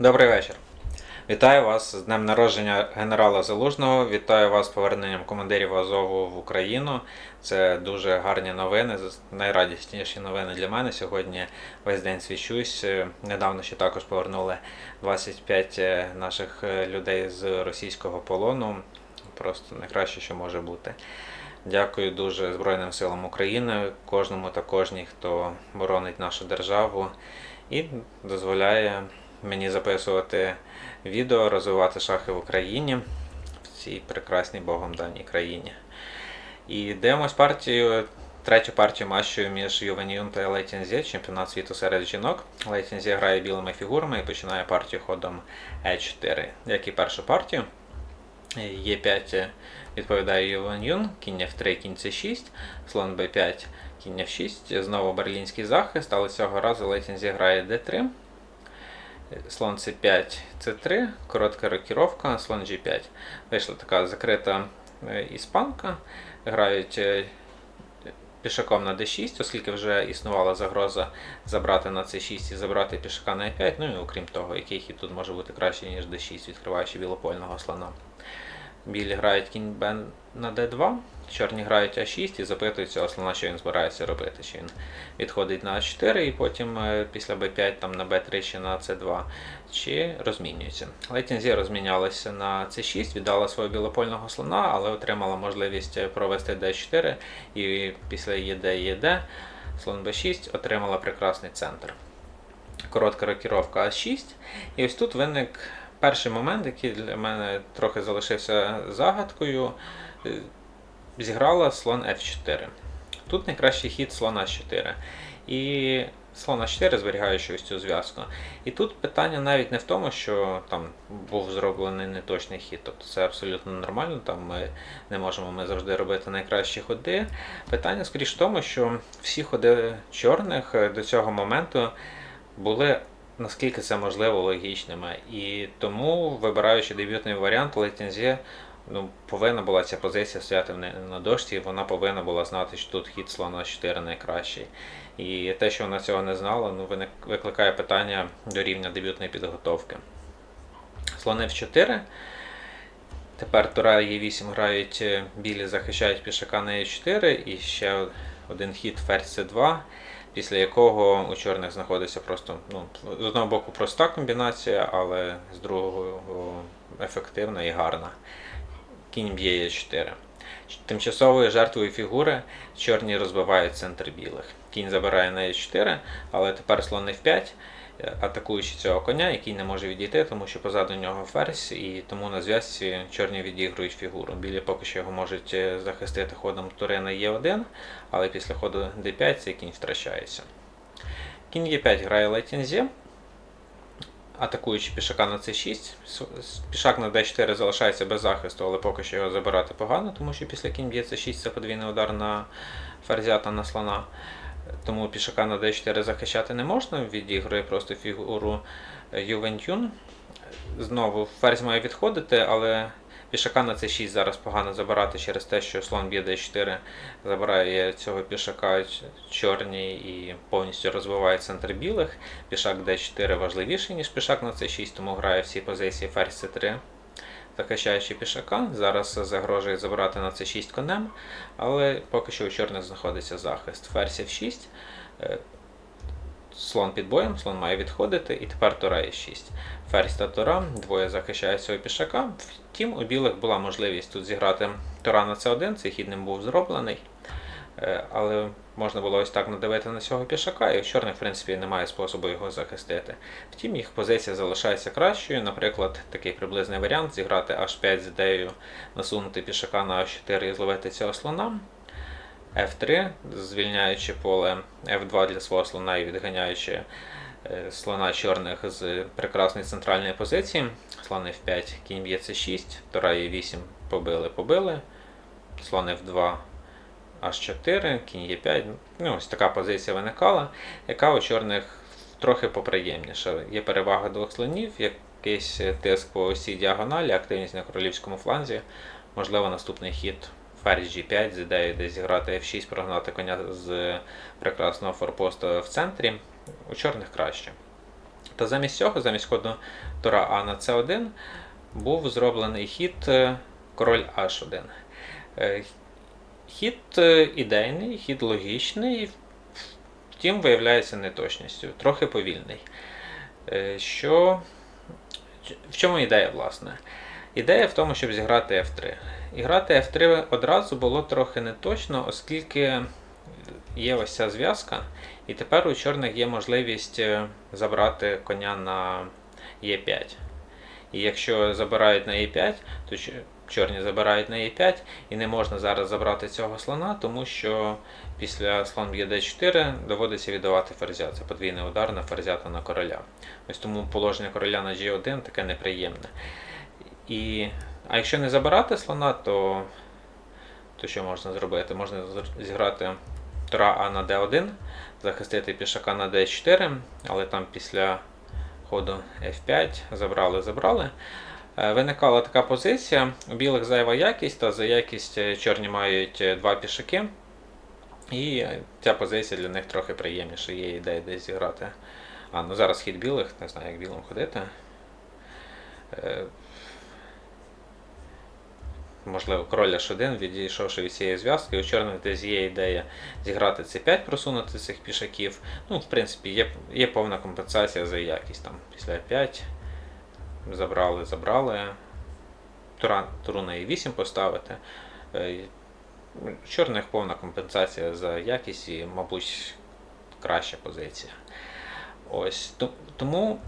Добрий вечір. Вітаю вас з днем народження генерала Залужного. Вітаю вас з поверненням командирів Азову в Україну. Це дуже гарні новини, найрадісніші новини для мене. Сьогодні весь день свічусь. Е, Недавно ще також повернули 25 наших е, людей з російського полону. Просто найкраще, що може бути. Дякую дуже Збройним силам України, кожному та кожній, хто боронить нашу державу і дозволяє мені записувати відео, розвивати шахи в Україні в цій прекрасній Богом даній країні. І дивимось партію, третю партію матчу між Ювеніюн та Лейтінзі, чемпіонат світу серед жінок. Лейтінзі грає білими фігурами і починає партію ходом Е4. Як і першу партію. Е5 відповідає Ювен Юн, кінь F3, кінь C6, слон B5, кінь F6, знову берлінський захист, але цього разу Лейтінзі грає D3. Слон C5, C3, коротка рокіровка, слон G5. Вийшла така закрита е, іспанка. Грають е, пішаком на D6, оскільки вже існувала загроза забрати на C6 і забрати пішака на E5. Ну і окрім того, який хід тут може бути краще, ніж D6, відкриваючи білопольного слона. Білі грають кінь Б на D2, чорні грають А6 і запитують цього слона, що він збирається робити. Чи він відходить на А4 і потім е, після Б5 там на Б3 чи на С2, чи розмінюється. Лейтінзі розмінялася на С6, віддала свого білопольного слона, але отримала можливість е, провести Д4 і після ЄД ЄД слон Б6 отримала прекрасний центр. Коротка рокіровка А6. І ось тут виник перший момент, який для мене трохи залишився загадкою. Е, Зіграла слон F4. Тут найкращий хід слон А4. І слон А4 зберігаючи ось цю зв'язку. І тут питання навіть не в тому, що там був зроблений неточний хід. Тобто це абсолютно нормально, там ми не можемо ми завжди робити найкращі ходи. Питання скоріш в тому, що всі ходи чорних е, до цього моменту були наскільки це можливо логічними. І тому, вибираючи дебютний варіант, Лейтензі ну, повинна була ця позиція стояти на дошці, і вона повинна була знати, що тут хід слона 4 найкращий. І те, що вона цього не знала, ну, викликає питання до рівня дебютної підготовки. Слон F4. Тепер Тура Е8 грають е, білі, захищають пішака на Е4 і ще один хід ферзь С2, після якого у чорних знаходиться просто ну, з одного боку проста комбінація, але з другого ефективна і гарна. Кінь б'є Е4. Тимчасовою жертвою фігури чорні розбивають центр білих. Кінь забирає на Е4, але тепер слон F5, е, атакуючи цього коня, який не може відійти, тому що позаду нього ферзь, і тому на зв'язці чорні відігрують фігуру. Білі поки що його можуть е, захистити ходом тури на Е1, але після ходу D5 цей кінь втрачається. Кінь Е5 грає Лейтінзі, атакуючи пішака на c6. С- с- Пішак на d4 залишається без захисту, але поки що його забирати погано, тому що після кінь б'є c6 це подвійний удар на ферзя та на слона. Тому пішака на d4 захищати не можна, відігрує просто фігуру е, Ювентюн. Знову ферзь має відходити, але пішака на c6 зараз погано забирати через те, що слон б'є d4 забирає цього пішака ч- чорні і повністю розвиває центр білих. Пішак d4 важливіший, ніж пішак на c6, тому грає всі позиції ферзь c3, захищаючи пішака. Зараз загрожує забрати на це 6 конем, але поки що у чорних знаходиться захист. Ферзь f6. е, Слон під боєм, слон має відходити, і тепер тура є 6. Ферзь та тура, двоє захищають цього пішака. Втім, у білих була можливість тут зіграти тура на c1, цей хід ним був зроблений. Е, Але можна було ось так надавити на цього пішака, і в чорних, в принципі, немає способу його захистити. Втім, їх позиція залишається кращою. Наприклад, такий приблизний варіант зіграти h5 з ідеєю насунути пішака на h4 і зловити цього слона. F3, звільняючи поле F2 для свого слона і відганяючи е, слона чорних з прекрасної центральної позиції. Слон F5, кінь б'є C6, Тура E8 побили, побили. Слон F2 H4, кінь Е5. Ну, ось така позиція виникала, яка у чорних трохи поприємніша. Є перевага двох слонів, якийсь тиск по осі діагоналі, активність на королівському фланзі. Можливо, наступний хід ферзь G5 з ідеєю десь зіграти F6, прогнати коня з прекрасного форпосту в центрі. У чорних краще. Та замість цього, замість ходу тура А на С1, був зроблений хід е, король H1. Хід е, ідейний, хід логічний, втім, виявляється неточністю, трохи повільний. Е, Що... В чому ідея, власне? Ідея в тому, щоб зіграти F3. І грати F3 одразу було трохи неточно, оскільки є ось ця зв'язка, і тепер у чорних є можливість е, забрати коня на Е5. І якщо забирають на Е5, то ч- чорні забирають на Е5, і не можна зараз забрати цього слона, тому що після слон б'є d4 доводиться віддавати ферзя. Це подвійний удар на ферзя та на короля. Ось тому положення короля на G1 таке неприємне. І, а якщо не забирати слона, то, то що можна зробити? Можна зіграти тура А на d1, захистити пішака на d4, але там після ходу F5 забрали, забрали. Е, Виникала така позиція. У білих зайва якість, та за якість е, чорні мають е, два пішаки. І е, ця позиція для них трохи приємніша. Є ідея десь зіграти. А, ну зараз хід білих, не знаю, як білим ходити. Е, Можливо, король H1, відійшовши від цієї зв'язки, у чорних десь є ідея зіграти C5, просунути цих пішаків. Ну, в принципі, є, є повна компенсація за якість. Там після 5 забрали, забрали. Тура, туру на E8 поставити. Е, чорних повна компенсація за якість і, мабуть, краща позиція. Ось. Тому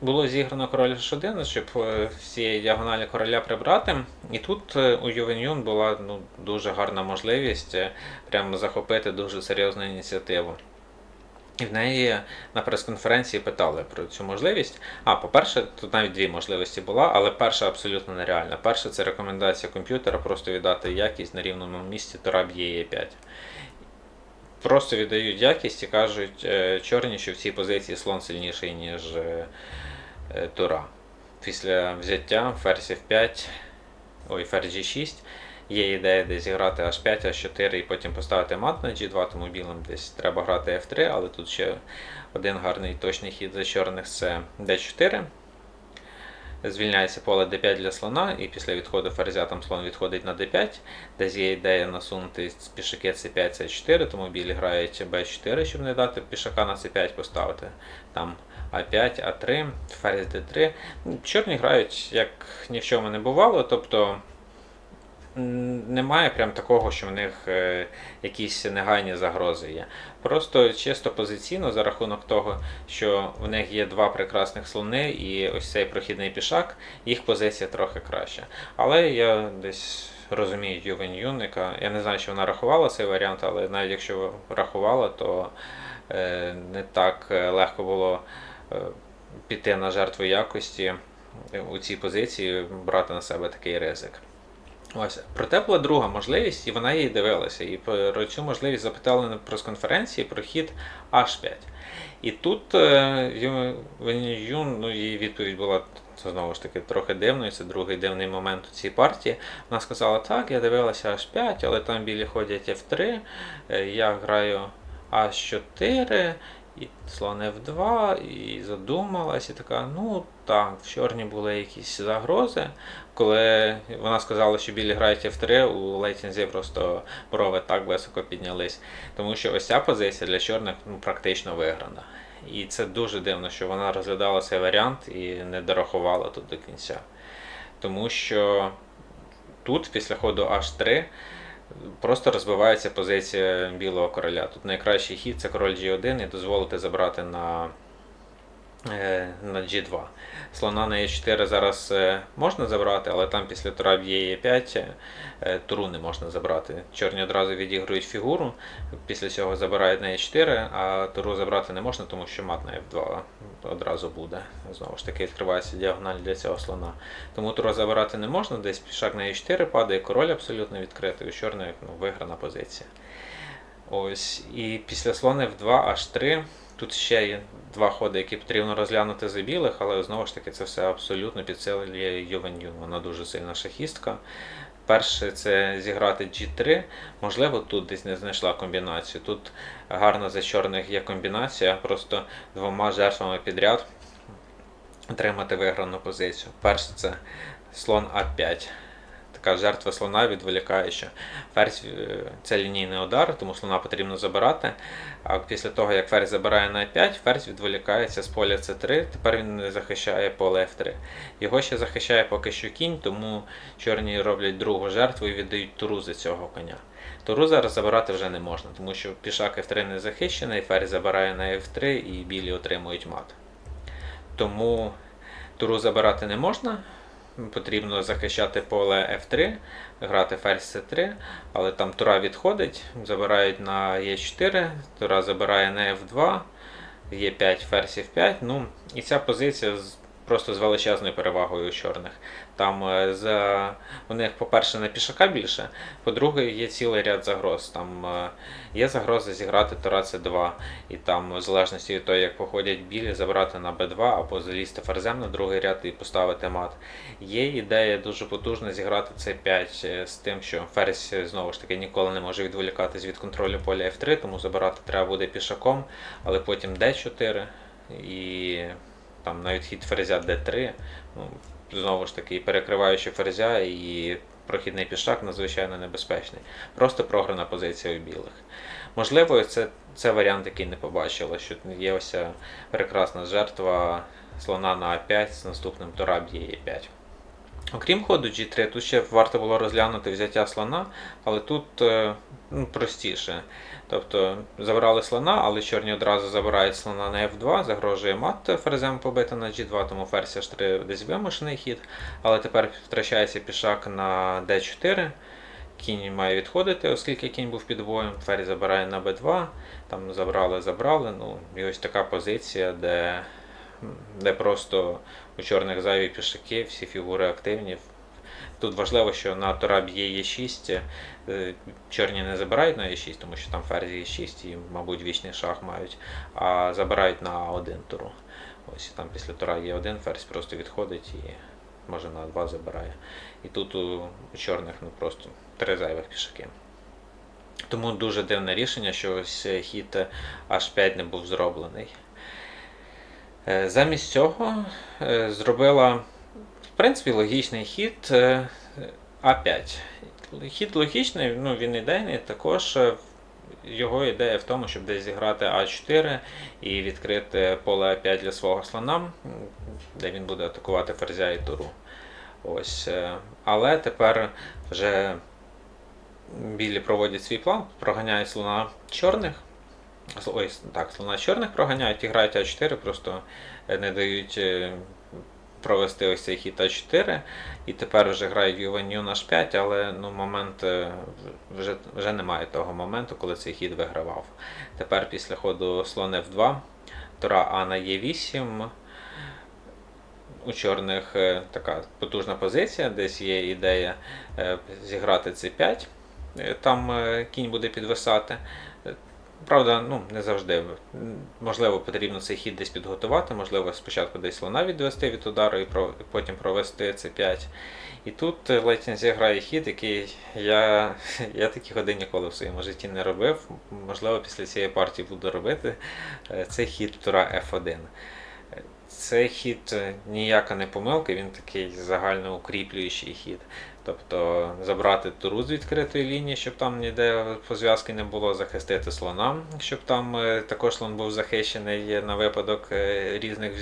було зіграно король H1, щоб е, всієї діагоналі короля прибрати. І тут е, у Ювеньюн була ну, дуже гарна можливість прямо захопити дуже серйозну ініціативу. І в неї на прес-конференції питали про цю можливість. А, по-перше, тут навіть дві можливості була, але перша абсолютно нереальна. Перша це рекомендація комп'ютера просто віддати якість на рівному місці Тора б'є Е5. Просто віддають якість і кажуть е, чорні, що в цій позиції слон сильніший, ніж е, е, Тура. Після взяття ферзь F5, ой, ферзь G6. Є ідея десь зіграти H5, H4 і потім поставити мат на G2, тому білим десь треба грати F3, але тут ще один гарний точний хід за чорних це D4. Звільняється поле D5 для слона, і після відходу ферзя там слон відходить на D5, десь є ідея насунути пішаки C5, C4, тому білі грають B4, щоб не дати пішака на C5 поставити. Там А5, А3, ферзь D3. Ну, Чорні грають як ні в чому не бувало, тобто немає прям такого, що в них е, якісь негайні загрози є. Просто чисто позиційно за рахунок того, що в них є два прекрасних слони і ось цей прохідний пішак, їх позиція трохи краща. Але я десь розумію Ювен Юн, яка я не знаю, чи вона рахувала цей варіант, але навіть якщо рахувала, то е, не так е, легко було піти на жертву якості у цій позиції, брати на себе такий ризик. Ось, проте була друга можливість, і вона її дивилася. І про цю можливість запитали на прес-конференції про хід H5. І тут е, Юн, ну, її відповідь була це знову ж таки трохи дивною. Це другий дивний момент у цій партії. Вона сказала: так, я дивилася H5, але там білі ходять F3, е, я граю H4. І слон F2, і задумалась, і така, ну так, в чорні були якісь загрози. Коли вона сказала, що білі грають F3, у Лейтінзі просто брови так високо піднялись. Тому що ось ця позиція для чорних ну, практично виграна. І це дуже дивно, що вона розглядала цей варіант і не дорахувала тут до кінця. Тому що тут, після ходу H3, просто розбивається позиція білого короля. Тут найкращий хід це король G1 і дозволити забрати на, на G2. Слона на E4 зараз е, можна забрати, але там після тура б'є E5 е, туру не можна забрати. Чорні одразу відігрують фігуру, після цього забирають на E4, а туру забрати не можна, тому що мат на F2 одразу буде. Знову ж таки, відкривається діагональ для цього слона. Тому туру забирати не можна, десь пішак на E4 падає, король абсолютно відкритий, у чорних ну, виграна позиція. Ось, і після слона F2 H3. Тут ще є два ходи, які потрібно розглянути за білих, але знову ж таки це все абсолютно підсилює Ювен Вона дуже сильна шахістка. Перше це зіграти G3. Можливо, тут десь не знайшла комбінацію. Тут гарно за чорних є комбінація, просто двома жертвами підряд отримати виграну позицію. Перше це слон А5. Така жертва слона відволікає, що ферзь е, це лінійний удар, тому слона потрібно забирати. А після того, як ферзь забирає на А5, ферзь відволікається з поля С3, тепер він не захищає поле F3. Його ще захищає поки що кінь, тому чорні роблять другу жертву і віддають туру за цього коня. Туру зараз забирати вже не можна, тому що пішак F3 не захищений, ферзь забирає на F3 і білі отримують мат. Тому туру забирати не можна. Потрібно захищати поле F3, грати ферзь C3, але там тура відходить, забирають на E4, тура забирає на F2, Е5, ферзь F5. Ну, і ця позиція просто з величезною перевагою у чорних. Там е, за... у них, по-перше, на пішака більше, по-друге, є цілий ряд загроз. Там е, є загроза зіграти тура C2, і там, в залежності від того, як походять білі, забрати на B2 або залізти ферзем на другий ряд і поставити мат. Є ідея дуже потужна зіграти C5 е, з тим, що ферзь знову ж таки ніколи не може відволікатись від контролю поля F3, тому забирати треба буде пішаком, але потім D4 і там навіть хід ферзя D3. Ну, знову ж таки, перекриваючи ферзя і прохідний пішак надзвичайно небезпечний. Просто програна позиція у білих. Можливо, це, це варіант, який не побачила, що є ось прекрасна жертва слона на А5 з наступним тура б'є Е5. Окрім ходу G3, тут ще варто було розглянути взяття слона, але тут е, ну, простіше. Тобто забрали слона, але чорні одразу забирають слона на F2, загрожує мат ферзем побити на G2, тому ферзь H3 десь вимушений хід. Але тепер втрачається пішак на D4. Кінь має відходити, оскільки кінь був під боєм, ферзь забирає на b2, там забрали, забрали. Ну, і ось така позиція, де, де просто у чорних зайві пішаки, всі фігури активні. Тут важливо, що на тура б'є Е6, е, чорні не забирають на Е6, тому що там ферзь Е6 і, мабуть, вічний шах мають, а забирають на один туру. Ось там після тура Е1 ферзь просто відходить і може на 2 забирає. І тут у чорних ну, просто три зайвих пішаки. Тому дуже дивне рішення, що ось хід H5 не був зроблений. Е, Замість цього е, зробила, в принципі, логічний хід е, А5. Хід логічний, ну, він ідейний, також його ідея в тому, щоб десь зіграти А4 і відкрити поле А5 для свого слона, де він буде атакувати ферзя і туру. Ось. Але тепер вже білі проводять свій план, проганяють слона чорних. Ой, так, слона чорних проганяють і грають А4, просто е, не дають е, провести ось цей хід А4. І тепер вже грають Ювеню на H5, але ну, момент е, вже, вже немає того моменту, коли цей хід вигравав. Тепер після ходу слон F2, тура А на Е8. У чорних така потужна позиція, десь є ідея зіграти C5. Е, Там кінь буде підвисати. Правда, ну не завжди. Можливо, потрібно цей хід десь підготувати, можливо, спочатку десь слона відвести від удару і потім провести C5. І тут е, Лейтензі грає хід, який я, я такі ходи ніколи в своєму житті не робив. Можливо, після цієї партії буду робити. Е, Це хід тура F1. Цей хід е, ніяка не помилка, він такий загально укріплюючий хід. Тобто забрати туру з відкритої лінії, щоб там ніде по зв'язки не було, захистити слона, щоб там е, також слон був захищений на випадок е, різних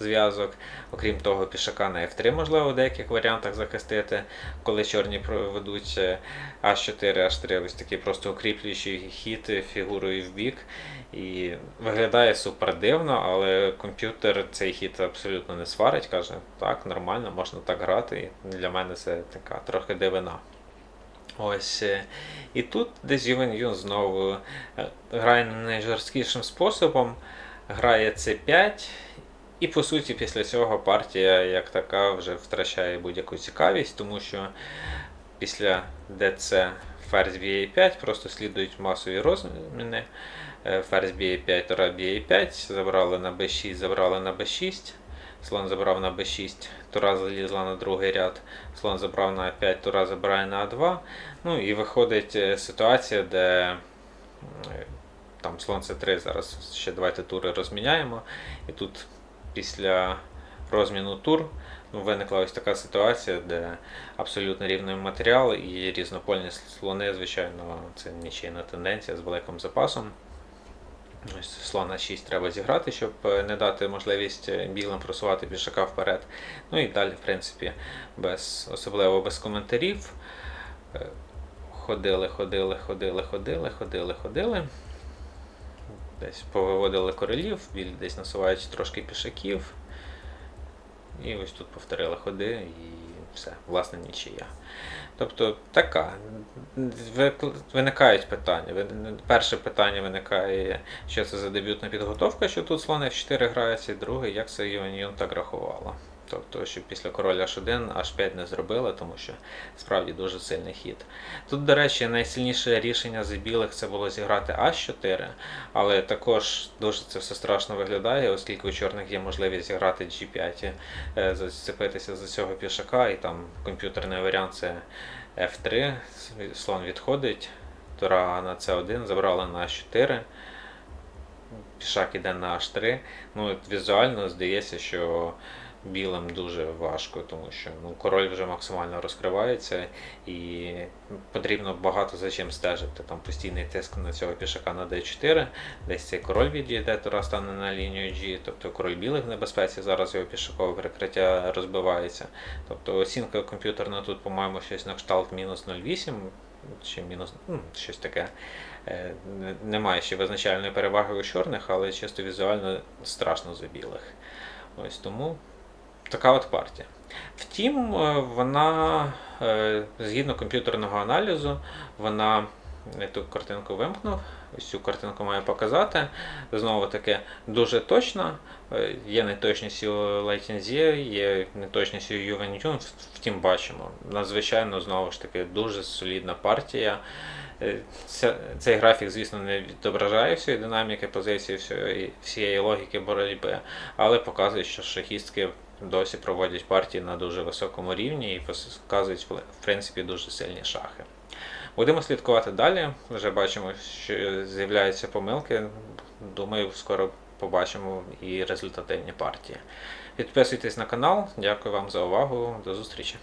зв'язок. Окрім того, пішака на F3 можливо в деяких варіантах захистити, коли чорні проведуть е, H4, H3, ось такий просто укріплюючий хід е, фігурою в бік. І виглядає супер дивно, але комп'ютер цей хід абсолютно не сварить, каже, так, нормально, можна так грати. І для мене це така трохи дивина. Ось. е, І тут десь Юн знову е, грає найжорсткішим способом, грає C5, і по суті після цього партія як така вже втрачає будь-яку цікавість, тому що після DC ферзь б'є 5 просто слідують масові розміни. Е, Ферзь б'є 5, тура б'є 5, забрали на b6, забрали на b6, слон забрав на b6, тура залізла на другий ряд, слон забрав на a5, тура забирає на a2. Ну і виходить е, ситуація, де е, там слон c3, зараз ще давайте тури розміняємо. І тут після розміну тур. Ну, Виникла ось така ситуація, де абсолютно рівний матеріал і різнопольні слони, звичайно, це нічийна тенденція з великим запасом. Ось слона 6 треба зіграти, щоб е, не дати можливість е, білим просувати пішака вперед. Ну і далі, в принципі, без, особливо без коментарів. Е, Ходили, ходили, ходили, ходили, ходили, ходили. Десь повиводили королів, білі десь насувають трошки пішаків. І ось тут повторили ходи і все, власне, нічия. Тобто така. Виникають питання. Перше питання виникає, що це за дебютна підготовка, що тут слон F4 грається, і друге, як це Юніон так рахувало. Тобто, що після короля H1 H5 не зробили, тому що справді дуже сильний хід. Тут, до речі, найсильніше рішення за білих це було зіграти H4, але також дуже це все страшно виглядає, оскільки у чорних є можливість зіграти G5, е, зацепитися за цього пішака, і там комп'ютерний варіант це F3, слон відходить, тура на C1, забрали на H4, пішак іде на H3. Ну, візуально здається, що білим дуже важко, тому що ну, король вже максимально розкривається і потрібно багато за чим стежити. Там постійний тиск на цього пішака на D4, десь цей король відійде, тура стане на лінію G, тобто король білих в небезпеці, зараз його пішакове перекриття розбивається. Тобто оцінка комп'ютерна тут, по-моєму, щось на кшталт мінус 0,8 чи мінус ну, щось таке. Е, Немає ще визначальної переваги у чорних, але чисто візуально страшно за білих. Ось тому така от партія. Втім, е, вона, е, згідно комп'ютерного аналізу, вона ту картинку вимкнув, ось цю картинку маю показати. Знову таки дуже точна. Е, Є неточність у Лайтінзі, є неточність у Ювенюн, втім бачимо. Надзвичайно знову ж таки дуже солідна партія. Цей графік, звісно, не відображає всієї динаміки позиції, всієї логіки боротьби, але показує, що шахістки досі проводять партії на дуже високому рівні і показують в принципі дуже сильні шахи. Будемо слідкувати далі. Вже бачимо, що з'являються помилки. Думаю, скоро побачимо і результативні партії. Підписуйтесь на канал. Дякую вам за увагу. До зустрічі.